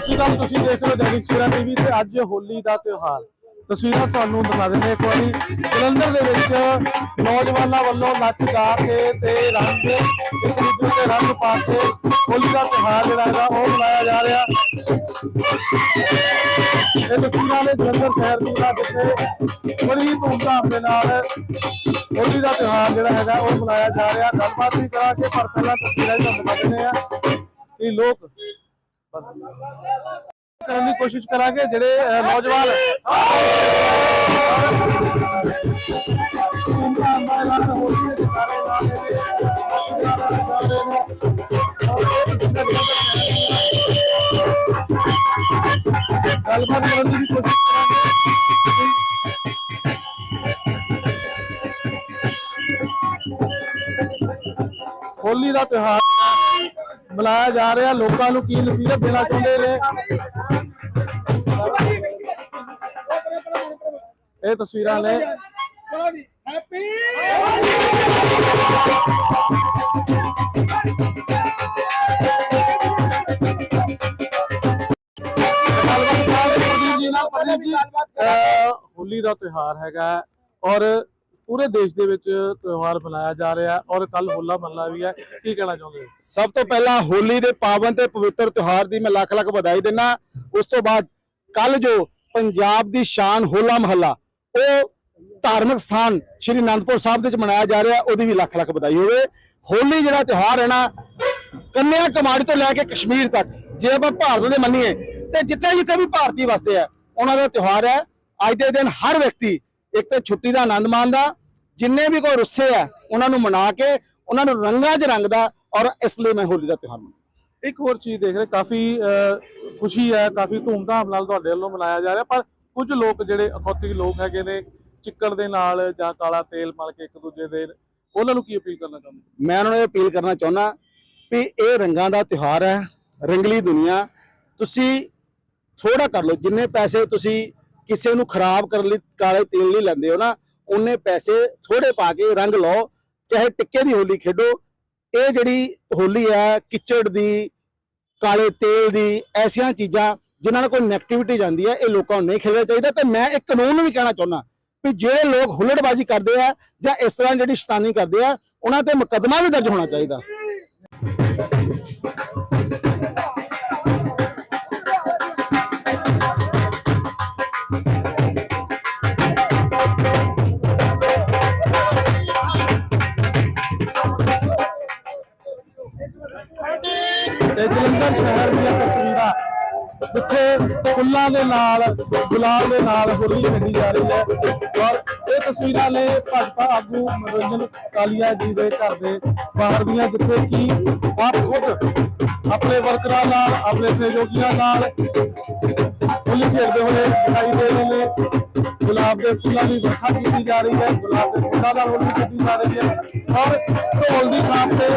ਅਸੀਂ ਤਾਂ ਤੁਸੀਂ ਦੇਖ ਰਹੇ ਹੋ ਦੈਨਿਕ ਸਵੇਰਾ ਟੀਵੀ ਤੇ ਅੱਜ ਹੋਲੀ ਦਾ ਤਿਉਹਾਰ। ਤਸਵੀਰਾਂ ਤੁਹਾਨੂੰ ਦਿਖਾ ਦਿੰਦੇ ਇੱਕ ਵਾਰੀ। ਜਲੰਧਰ ਦੇ ਵਿੱਚ ਨੌਜਵਾਨਾਂ ਵੱਲੋਂ ਨੱਚ ਗਾ ਕੇ ਤੇ ਰੰਗ ਇੱਕ ਦੂਜੇ ਤੇ ਰੰਗ ਪਾ ਕੇ ਹੋਲੀ ਦਾ ਤਿਉਹਾਰ ਜਿਹੜਾ ਹੈਗਾ ਉਹ ਮਨਾਇਆ ਜਾ ਰਿਹਾ। ਇਹ ਤਸਵੀਰਾਂ ਨੇ ਜਲੰਧਰ ਸ਼ਹਿਰ ਦੀਆਂ ਜਿੱਥੇ ਬੜੀ ਧੂਮਧਾਮ ਦੇ ਨਾਲ ਹੋਲੀ ਦਾ ਤਿਉਹਾਰ ਜਿਹੜਾ ਹੈਗਾ ਉਹ ਮਨਾਇਆ ਜਾ ਰਿਹਾ। ਗੱਲਬਾਤ ਵੀ ਕਰਾਂਗੇ, ਪਰ ਪਹਿਲਾਂ ਤਸਵੀਰਾਂ ਹੀ ਤੁਹਾਨੂੰ ਦਿਖਾ ਦਿੰਦੇ ਆ ਕਿ ਲੋਕ ਕਰਨ ਦੀ ਕੋਸ਼ਿਸ਼ ਕਰਾਂਗੇ ਜਿਹੜੇ ਅਹ, ਨੌਜਵਾਨ ਗੱਲਬਾਤ ਕਰਨ ਦੀ ਵੀ ਕੋਸ਼ਿਸ਼ ਕਰਾਂਗੇ। ਹੋਲੀ ਦਾ ਤਿਉਹਾਰ ਮਨਾਇਆ ਜਾ ਰਿਹਾ ਲੋਕਾਂ ਨੂੰ ਕੀ ਨਸੀਹਤ ਦੇਣਾ ਚਾਹੁੰਦੇ ਨੇ? ਇਹ ਤਸਵੀਰਾਂ ਨੇ। ਅਹ, ਹੋਲੀ ਦਾ ਤਿਉਹਾਰ ਹੈਗਾ ਔਰ ਪੂਰੇ ਦੇਸ਼ ਦੇ ਵਿੱਚ ਤਿਉਹਾਰ ਮਨਾਇਆ ਜਾ ਰਿਹਾ ਔਰ ਕੱਲ ਹੋਲਾ ਮਹੱਲਾ ਵੀ ਹੈ। ਕੀ ਕਹਿਣਾ ਚਾਹੁੰਦੇ ਹੋ ਸਭ ਤੋਂ ਪਹਿਲਾਂ ਹੋਲੀ ਦੇ ਪਾਵਨ ਤੇ ਪਵਿੱਤਰ ਤਿਉਹਾਰ ਦੀ ਮੈਂ ਲੱਖ ਲੱਖ ਵਧਾਈ ਦਿੰਦਾ ਉਸ ਤੋਂ ਬਾਅਦ ਕੱਲ ਜੋ ਪੰਜਾਬ ਦੀ ਸ਼ਾਨ ਹੋਲਾ ਮਹੱਲਾ, ਉਹ ਧਾਰਮਿਕ ਸਥਾਨ ਸ਼੍ਰੀ ਅਨੰਦਪੁਰ ਸਾਹਿਬ ਦੇ ਵਿੱਚ ਮਨਾਇਆ ਜਾ ਰਿਹਾ, ਉਹਦੀ ਵੀ ਲੱਖ ਲੱਖ ਵਧਾਈ ਹੋਵੇ। ਹੋਲੀ ਜਿਹੜਾ ਤਿਉਹਾਰ ਹੈ ਨਾ, ਕੰਨਿਆ ਕੁਮਾਰੀ ਤੋਂ ਲੈ ਕੇ ਕਸ਼ਮੀਰ ਤੱਕ, ਜੇ ਆਪਾਂ ਭਾਰਤ ਦੇ ਮੰਨੀਏ, ਤੇ ਜਿੱਥੇ ਜਿੱਥੇ ਵੀ ਭਾਰਤੀ ਵਸਦੇ ਆ, ਉਹਨਾਂ ਦਾ ਤਿਉਹਾਰ ਹੈ। ਅੱਜ ਦੇ ਦਿਨ ਹਰ ਵਿਅਕਤੀ ਇੱਕ ਤਾਂ ਛੁੱਟੀ ਦਾ ਆਨੰਦ ਮਾਣਦਾ ਜਿੰਨੇ ਵੀ ਕੋਈ ਰੁੱਸੇ ਆ ਉਹਨਾਂ ਨੂੰ ਮਨਾ ਕੇ ਉਹਨਾਂ ਨੂੰ ਰੰਗਾਂ 'ਚ ਰੰਗਦਾ ਔਰ ਇਸ ਲਈ ਮੈਂ ਹੋਲੀ ਦਾ ਤਿਉਹਾਰ ਮਨਾਉਂਦਾ। ਇੱਕ ਹੋਰ ਚੀਜ਼ ਦੇਖ ਰਹੇ ਕਾਫੀ ਖੁਸ਼ੀ ਹੈ ਕਾਫੀ ਧੂਮਧਾਮ ਨਾਲ ਤੁਹਾਡੇ ਵੱਲੋਂ ਮਨਾਇਆ ਜਾ ਰਿਹਾ ਪਰ ਕੁਝ ਲੋਕ ਜਿਹੜੇ ਅਖੌਤਿਕ ਲੋਕ ਹੈਗੇ ਨੇ ਚਿੱਕੜ ਦੇ ਨਾਲ ਜਾਂ ਕਾਲਾ ਤੇਲ ਮਲ ਕੇ ਇੱਕ ਦੂਜੇ ਦੇ ਉਹਨਾਂ ਨੂੰ ਕੀ ਅਪੀਲ ਕਰਨਾ ਚਾਹੁੰਦੇ ਮੈਂ ਉਹਨਾਂ ਨੂੰ ਇਹ ਅਪੀਲ ਕਰਨਾ ਚਾਹੁੰਦਾ ਵੀ ਇਹ ਰੰਗਾਂ ਦਾ ਤਿਉਹਾਰ ਹੈ ਰੰਗਲੀ ਦੁਨੀਆ ਤੁਸੀਂ ਥੋੜਾ ਕਰ ਲਓ ਜਿੰਨੇ ਪੈਸੇ ਤੁਸੀਂ ਕਿਸੇ ਨੂੰ ਖਰਾਬ ਕਰਨ ਲਈ ਕਾਲੇ ਤੇਲ ਲਈ ਲੈਂਦੇ ਹੋ ਨਾ ਉਹਨੇ ਪੈਸੇ ਥੋੜੇ ਪਾ ਕੇ ਰੰਗ ਲਾਓ, ਚਾਹੇ ਟਿੱਕੇ ਦੀ ਹੋਲੀ ਖੇਡੋ, ਇਹ ਜਿਹੜੀ ਹੋਲੀ ਹੈ, ਕਿਚੜ ਦੀ, ਕਾਲੇ ਤੇਲ ਦੀ, ਐਸੀਆਂ ਚੀਜ਼ਾਂ ਜਿਨ੍ਹਾਂ ਨਾਲ ਕੋਈ ਨੈਗੇਟਿਵਿਟੀ ਜਾਂਦੀ ਹੈ, ਇਹ ਲੋਕਾਂ ਨੂੰ ਨਹੀਂ ਖੇਡਣਾ ਚਾਹੀਦਾ। ਤੇ ਮੈਂ ਇੱਕ ਕਾਨੂੰਨ ਨੂੰ ਵੀ ਕਹਿਣਾ ਚਾਹੁੰਦਾ ਵੀ ਜਿਹੜੇ ਲੋਕ ਹੁੱਲੜਬਾਜ਼ੀ ਕਰਦੇ ਆ ਜਾਂ ਇਸ ਤਰ੍ਹਾਂ ਜਿਹੜੀ ਸ਼ੈਤਾਨੀ ਕਰਦੇ ਆ, ਉਹਨਾਂ ਤੇ ਮੁਕੱਦਮਾ ਵੀ ਦਰਜ ਹੋਣਾ ਚਾਹੀਦਾ। ਤੇ ਜਲੰਧਰ ਸ਼ਹਿਰ ਦੀਆਂ ਤਸਵੀਰਾਂ ਜਿੱਥੇ ਫੁੱਲਾਂ ਦੇ ਨਾਲ ਗੁਲਾਲ ਦੇ ਨਾਲ ਹੋਲੀ ਖੇਡੀ ਜਾ ਰਹੀ ਹੈ। ਔਰ ਇਹ ਤਸਵੀਰਾਂ ਨੇ ਭਾਜਪਾ ਆਗੂ ਮਨੋਰੰਜਨ ਕਾਲੀਆ ਜੀ ਦੇ ਘਰ ਦੇ ਬਾਹਰ ਦੀਆਂ, ਜਿੱਥੇ ਕਿ ਆਪ ਖੁਦ ਆਪਣੇ ਵਰਕਰਾਂ ਨਾਲ, ਆਪਣੇ ਸਹਿਯੋਗੀਆਂ ਨਾਲ ਹੋਲੀ ਖੇਡਦੇ ਹੋਏ ਦਿਖਾਈ ਦੇ ਰਹੇ ਨੇ ਗੁਲਾਬ ਦੇ ਫੁੱਲਾਂ ਦੀ ਵਰਖਾ ਕੀਤੀ ਜਾ ਰਹੀ ਹੈ ਗੁਲਾਬ ਦੇ ਫੁੱਲਾਂ ਨਾਲ ਹੋਲੀ ਖੇਡੀ ਜਾ ਰਹੀ ਹੈ ਔਰ ਢੋਲ ਦੀ ਥਾਪ ਤੇ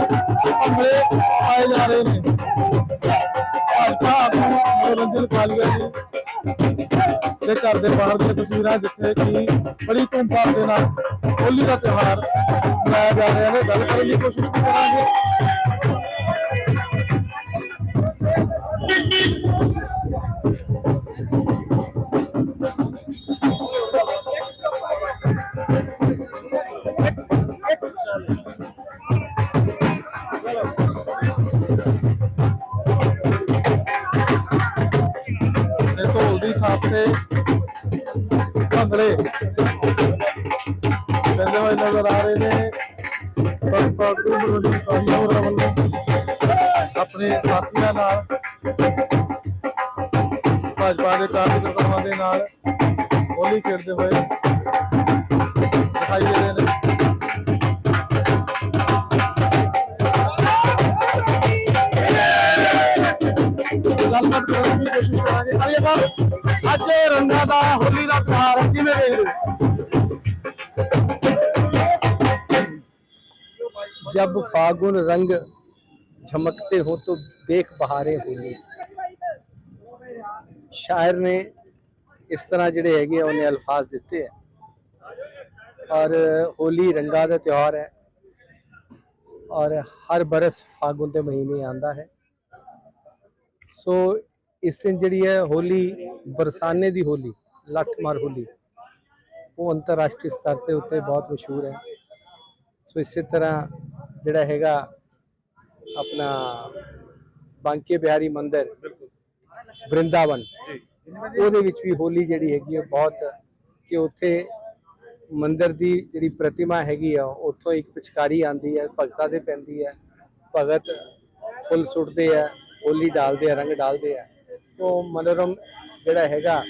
ਭੰਗੜੇ ਪਾਏ ਜਾ ਰਹੇ ਨੇ ਭਾਜਪਾ ਆਗੂ ਮਨੋਰੰਜਨ ਕਾਲੀਆ ਜੀ ਦੇ ਘਰ ਦੇ ਬਾਹਰ ਦੀਆਂ ਤਸਵੀਰਾਂ ਜਿੱਥੇ ਕਿ ਬੜੀ ਧੂਮਧਾਮ ਦੇ ਨਾਲ ਹੋਲੀ ਦਾ ਤਿਉਹਾਰ ਮਨਾਇਆ ਜਾ ਰਿਹਾ ਹੈ ਗੱਲ ਕਰਨ ਦੀ ਕੋਸ਼ਿਸ਼ ਵੀ ਕਰਾਂਗੇ ਤੇ ਢੋਲ ਦੀ ਥਾਪ ਤੇ ਭੰਗੜੇ। ਕਹਿੰਦੇ ਹੋਏ ਨਜ਼ਰ ਆ ਰਹੇ ਨੇ। ਪਰ ਪਾਗੂ ਮਰੋਲੀ ਕਾਲੀਆ ਹੋਰਾਂ ਵੱਲੋਂ ਆਪਣੇ ਸਾਥੀਆਂ ਨਾਲ, ਭਾਜਪਾ ਦੇ ਕਾਰਜਕਰਤਾਵਾਂ ਦੇ ਨਾਲ ਹੋਲੀ ਖੇਡਦੇ ਹੋਏ ਦਿਖਾਈ ਦੇ ਰਹੇ ਨੇ। ਸਾਹਿਬ ਅੱਜ ਰੰਗਾਂ ਦਾ ਹੋਲੀ ਦਾ ਤਿਉਹਾਰ ਹੈ, ਕਿਵੇਂ ਦੇਖਦੇ ਹੋ जब फागुन रंग झमकते हो तो देख बहारें होली ਸ਼ਾਇਰ ਨੇ ਇਸ ਤਰ੍ਹਾਂ ਜਿਹੜੇ ਹੈਗੇ ਆ ਉਹਨੇ ਅਲਫਾਜ਼ ਦਿੱਤੇ ਆ ਔਰ ਹੋਲੀ ਰੰਗਾਂ ਦਾ ਤਿਉਹਾਰ ਹੈ ਔਰ ਹਰ ਬਰਸ ਫਾਗੁਨ ਦੇ ਮਹੀਨੇ ਆਂਦਾ ਹੈ ਸੋ ਇਸ ਦਿਨ ਜਿਹੜੀ ਹੈ ਹੋਲੀ ਬਰਸਾਨੇ ਦੀ ਹੋਲੀ ਲੱਠ ਮਾਰ ਹੋਲੀ ਉਹ ਅੰਤਰਰਾਸ਼ਟਰੀ ਸਤਰ ਤੇ ਉੱਤੇ ਬਹੁਤ ਮਸ਼ਹੂਰ ਹੈ। ਸੋ ਇਸੇ ਤਰ੍ਹਾਂ ਜਿਹੜਾ ਹੈਗਾ ਆਪਣਾ ਬਾਂਕੇ ਬਿਹਾਰੀ ਮੰਦਿਰ ਵਰਿੰਦਾਵਨ ਉਹਦੇ ਵਿੱਚ ਵੀ ਹੋਲੀ ਜਿਹੜੀ ਹੈਗੀ ਹੈ ਬਹੁਤ ਕਿ ਉੱਥੇ ਮੰਦਿਰ ਦੀ ਜਿਹੜੀ ਪ੍ਰਤਿਮਾ ਹੈਗੀ ਆ ਉੱਥੋਂ ਇੱਕ ਪਿਚਕਾਰੀ ਆਂਦੀ ਹੈ ਭਗਤਾਂ ਦੇ ਪੈਂਦੀ ਹੈ ਭਗਤ ਫੁੱਲ ਸੁੱਟਦੇ ਆ ਹੋਲੀ ਡਾਲਦੇ ਆ ਰੰਗ ਡਾਲਦੇ ਆ। ਉਹ ਮਨੋਰਮ ਜਿਹੜਾ ਹੈਗਾ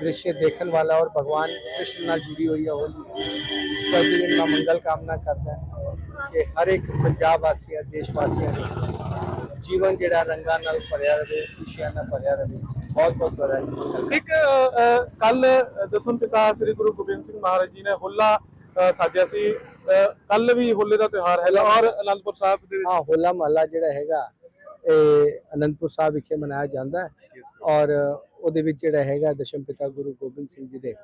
ਦ੍ਰਿਸ਼ ਦੇਖਣ ਵਾਲਾ ਔਰ ਭਗਵਾਨ ਕ੍ਰਿਸ਼ਨ ਨਾਲ ਜੁੜੀ ਹੋਈ ਹੈ ਹੋਲੀ ਕਦੀ ਇਹਨਾਂ ਮੰਗਲ ਕਾਮਨਾ ਕਰਦਾ ਹੈ ਕਿ ਹਰ ਇੱਕ ਪੰਜਾਬ ਵਾਸੀਆਂ ਦੇਸ਼ ਵਾਸੀਆਂ ਦਾ ਜੀਵਨ ਜਿਹੜਾ ਰੰਗਾਂ ਨਾਲ ਭਰਿਆ ਰਹੇ ਖੁਸ਼ੀਆਂ ਨਾਲ ਭਰਿਆ ਰਹੇ। ਬਹੁਤ ਬਹੁਤ ਵਧਾਈ ਇੱਕ ਕੱਲ ਦਸਮ ਪਿਤਾ ਸ੍ਰੀ ਗੁਰੂ ਗੋਬਿੰਦ ਸਿੰਘ ਮਹਾਰਾਜ ਜੀ ਨੇ ਹੋਲਾ ਸਾਜਿਆ ਸੀ। ਕੱਲ ਵੀ ਹੋਲੇ ਦਾ ਤਿਉਹਾਰ ਹੈ ਔਰ ਅਨੰਦਪੁਰ ਸਾਹਿਬ ਦੇ ਵਿੱਚ ਹਾਂ ਹੋਲਾ ਮਹੱਲਾ ਜਿਹੜਾ ਹੈਗਾ ਇਹ ਅਨੰਦਪੁਰ ਸਾਹਿਬ ਵਿਖੇ ਮਨਾਇਆ ਜਾਂਦਾ ਹੈ ਔਰ ਉਹਦੇ ਵਿੱਚ ਜਿਹੜਾ ਹੈਗਾ ਦਸ਼ਮ ਪਿਤਾ ਗੁਰੂ ਗੋਬਿੰਦ ਸਿੰਘ ਜੀ ਦੇ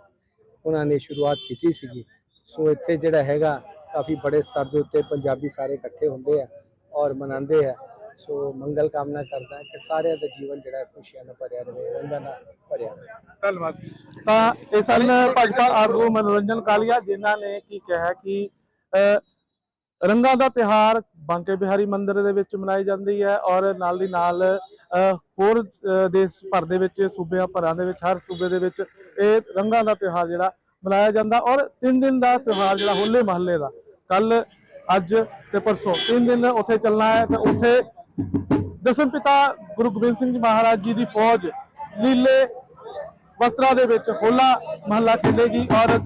ਉਹਨਾਂ ਨੇ ਸ਼ੁਰੂਆਤ ਕੀਤੀ ਸੀਗੀ। ਸੋ ਇੱਥੇ ਜਿਹੜਾ ਹੈਗਾ ਕਾਫੀ ਬੜੇ ਸਤਰ ਦੇ ਉੱਤੇ ਪੰਜਾਬੀ ਸਾਰੇ ਇਕੱਠੇ ਹੁੰਦੇ ਆ ਔਰ ਮਨਾਉਂਦੇ ਆ। ਸੋ ਮੰਗਲ ਕਾਮਨਾ ਕਰਦਾ ਕਿ ਸਾਰਿਆਂ ਦਾ ਜੀਵਨ ਜਿਹੜਾ ਹੈ ਖੁਸ਼ੀਆਂ ਨਾਲ ਭਰਿਆ ਰਹੇ ਰੰਗਾਂ ਨਾਲ ਭਰਿਆ ਰਹੇ। ਧੰਨਵਾਦ। ਤਾਂ ਇਹ ਸਨ ਭਾਜਪਾ ਆਗੂ ਮਨੋਰੰਜਨ ਕਾਲੀਆ ਜਿਨ੍ਹਾਂ ਨੇ ਕੀ ਕਿਹਾ ਕਿ ਰੰਗਾਂ ਦਾ ਤਿਹਾਰ ਬਾਂਕੇ ਬਿਹਾਰੀ ਮੰਦਿਰ ਦੇ ਵਿੱਚ ਮਨਾਈ ਜਾਂਦੀ ਹੈ ਔਰ ਨਾਲ ਦੀ ਨਾਲ ਹੋਰ ਦੇਸ਼ ਭਰ ਦੇ ਵਿੱਚ ਸੂਬਿਆਂ ਭਰਾਂ ਦੇ ਵਿੱਚ, ਹਰ ਸੂਬੇ ਦੇ ਵਿੱਚ ਇਹ ਰੰਗਾਂ ਦਾ ਤਿਹਾਰ ਜਿਹੜਾ ਮਨਾਇਆ ਜਾਂਦਾ ਔਰ ਤਿੰਨ ਦਿਨ ਦਾ ਤਿਹਾਰ ਜਿਹੜਾ ਹੋਲੇ ਮਹੱਲੇ ਦਾ ਕੱਲ ਅੱਜ ਤੇ ਪਰਸੋਂ, ਤਿੰਨ ਦਿਨ ਉੱਥੇ ਚੱਲਣਾ ਹੈ ਤੇ ਉੱਥੇ ਦਸਮ ਪਿਤਾ ਗੁਰੂ ਗੋਬਿੰਦ ਸਿੰਘ ਜੀ ਮਹਾਰਾਜ ਜੀ ਦੀ ਫੌਜ ਲੀਲੇ ਵਸਤਰਾਂ ਦੇ ਵਿੱਚ ਹੋਲਾ ਮਹੱਲਾ ਖੇਡੇਗੀ ਔਰ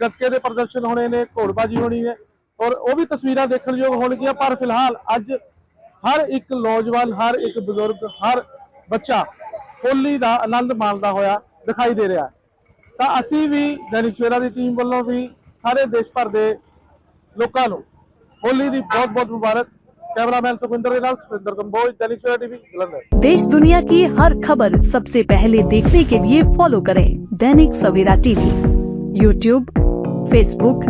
ਗੱਤਕੇ ਦੇ ਪ੍ਰਦਰਸ਼ਨ ਹੋਣੇ ਨੇ, ਘੋੜਬਾਜੀ ਹੋਣੀ ਹੈ। ਔਰ ਉਹ ਵੀ ਤਸਵੀਰਾਂ ਦੇਖਣ ਯੋਗ ਹੋਣਗੀਆਂ ਪਰ ਫਿਲਹਾਲ ਅੱਜ ਹਰ ਇੱਕ ਨੌਜਵਾਨ ਹਰ ਇੱਕ ਬਜ਼ੁਰਗ ਹਰ ਬੱਚਾ ਹੋਲੀ ਦਾ ਆਨੰਦ ਮਾਣਦਾ ਹੋਇਆ ਦਿਖਾਈ ਦੇ ਰਿਹਾ ਹੈ ਤਾਂ ਅਸੀਂ ਵੀ ਦੈਨਿਕ ਸਵੇਰਾ ਦੀ ਟੀਮ ਵੱਲੋਂ ਵੀ ਸਾਰੇ ਦੇਸ਼ ਭਰ ਦੇ ਲੋਕਾਂ ਨੂੰ ਹੋਲੀ ਦੀ ਬਹੁਤ ਬਹੁਤ ਮੁਬਾਰਕ ਕੈਮਰਾਮੈਨ ਸੁਖਵਿੰਦਰ ਦੇ ਨਾਲ ਸੁਖਵਿੰਦਰ ਕੰਬੋਜ ਦੈਨਿਕ ਸਵੇਰਾ ਟੀਵੀ ਜਲੰਧਰ देश दुनिया की हर खबर सबसे पहले देखने के लिए फॉलो करें Dainik Savera TV YouTube Facebook